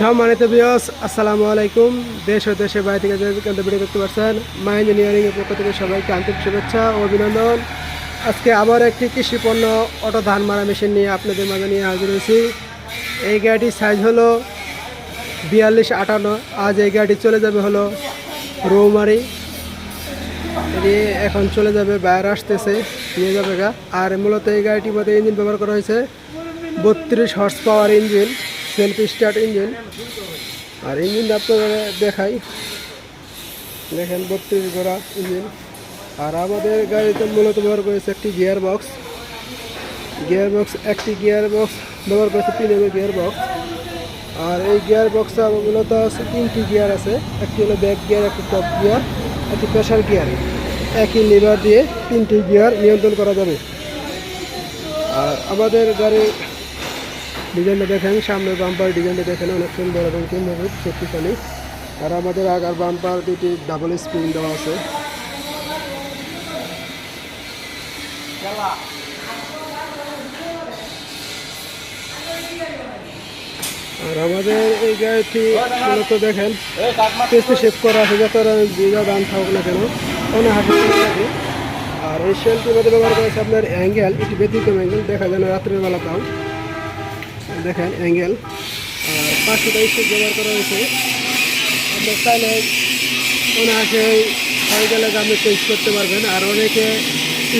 সম্মানিত বিয়স আসসালামু আলাইকুম। দেশ ও দেশের বাইরে থেকে যে কেন্দ্র ভিডিও দেখতে পাচ্ছেন মা ইঞ্জিনিয়ারিং এর পক্ষ থেকে সবাইকে আন্তরিক শুভেচ্ছা ও অভিনন্দন। আজকে আবার একটি কৃষি পণ্য অটো ধান মারা মেশিন নিয়ে আপনাদের মাঝে নিয়ে হাজির হয়েছি। এই গাড়িটির সাইজ হলো বিয়াল্লিশ আটান্ন। আজ এই গাড়িটি চলে যাবে হলো রৌমারি। এটি এখন চলে যাবে বাইরে আসতেছে, নিয়ে যাবে গা। আর মূলত এই গাড়িটির মধ্যে ইঞ্জিন ব্যবহার করা হয়েছে বত্রিশ horse power engine self start engine আর ইঞ্জিন আপনারা দেখাই। দেখেন, বত্রিশ গোড়া ইঞ্জিন আর আমাদের গাড়িতে মূলত ব্যবহার করেছে একটি গিয়ার বক্স গিয়ার বক্স একটি গিয়ার বক্স ব্যবহার করেছে তিন এমএ গিয়ার বক্স আর এই গিয়ার বক্সটা মূলত আছে তিনটি গিয়ার আছে। একটি হলো ব্যাক গিয়ার একটি টপ গিয়ার একটি প্রেশার গিয়ার একই লিভার দিয়ে তিনটি গিয়ার নিয়ন্ত্রণ করা যাবে। আর আমাদের গাড়ির ডিজাইনটা দেখেন, সামনের বাম্পার ডিজাইনটা দেখেন, অনেক সুন্দর এবং মজুত শক্তিশালী। আর আমাদের আগার বাম্পার দুটি ডাবল স্প্রিং দেওয়া আছে। আর আমাদের এই গাড়িটি মূলত দেখেন পেস্টে করা আছে, যত দান থাকুক না কেন, অনেক আর এই শেলটির মধ্যে ব্যবহার করেছে আপনার অ্যাঙ্গেল এটি ব্যতিক্রম অ্যাঙ্গেল দেখা যায় না রাত্রের বেলা তাও দেখেন অ্যাঙ্গেল পাঁচশোটা স্টিক ব্যবহার করা হয়েছে। আপনার চাইলে অনায়াসে হয়ে গেলে আপনি চেঞ্জ করতে পারবেন। আর অনেকে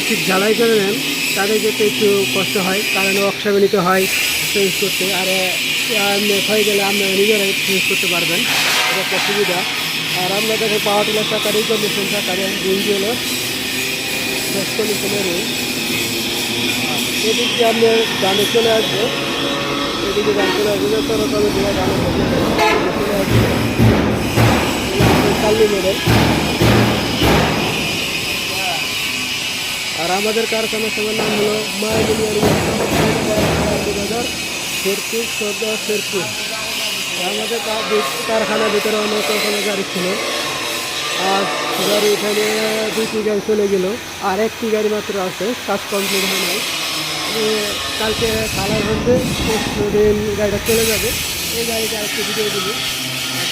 স্টিক ঝালাই করে নেন তাদের যেতে একটু কষ্ট হয়, কারণ ওয়ার্কশপে নিতে হয় চেঞ্জ করতে। আর হয়ে গেলে আপনারা নিজেরাই চেঞ্জ করতে পারবেন। এটা একটা সুবিধা। আর আমরা দেখেন পাওয়ার টিলার চাকার এই কন্ডিশন চাকার ইঞ্জি হলো ফ্রেশ কন্ডিশনের রুম এদিক দিয়ে আপনি ডানে চলে আসবে। আর আমাদের কারখানার সঙ্গে নাম হলো দুই হাজার শেরপুর আমাদের কারখানার ভিতরে অনেক রকমের গাড়ি ছিল। আর গাড়ি এখানে দুইটি গাড়ি চলে গেল। আর একটি গাড়ি মাত্র আছে, কাজ কমপ্লিট হয় নাই। কালকে কালার হচ্ছে গাড়িটা চলে যাবে। এই গাড়িটা একটু ভিডিও দেবো।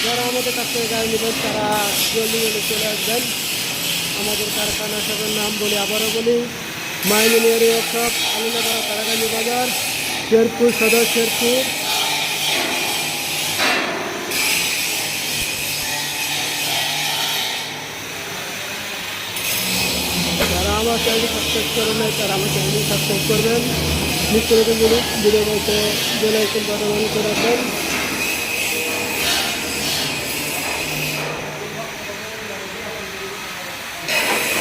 যারা আমাদের কাছ থেকে গাড়ি নেবেন, তারা জলদি জলদি চলে আসবেন। আমাদের কারখানা সবের নাম বলি, আবারও বলি মাইনিয়ারি ওয়ার্কশপ আলিনাগড়া তারাগানি বাজার, শেরপুর সদর শেরপুর যারা আমার চ্যানেলটি সাবস্ক্রাইব করেন নাই, তারা আমার চ্যানেলটি সাবস্ক্রাইব করবেন। নিত্য নতুন ভিডিও বলতে বেলাইকন বাটন অন করে রাখবেন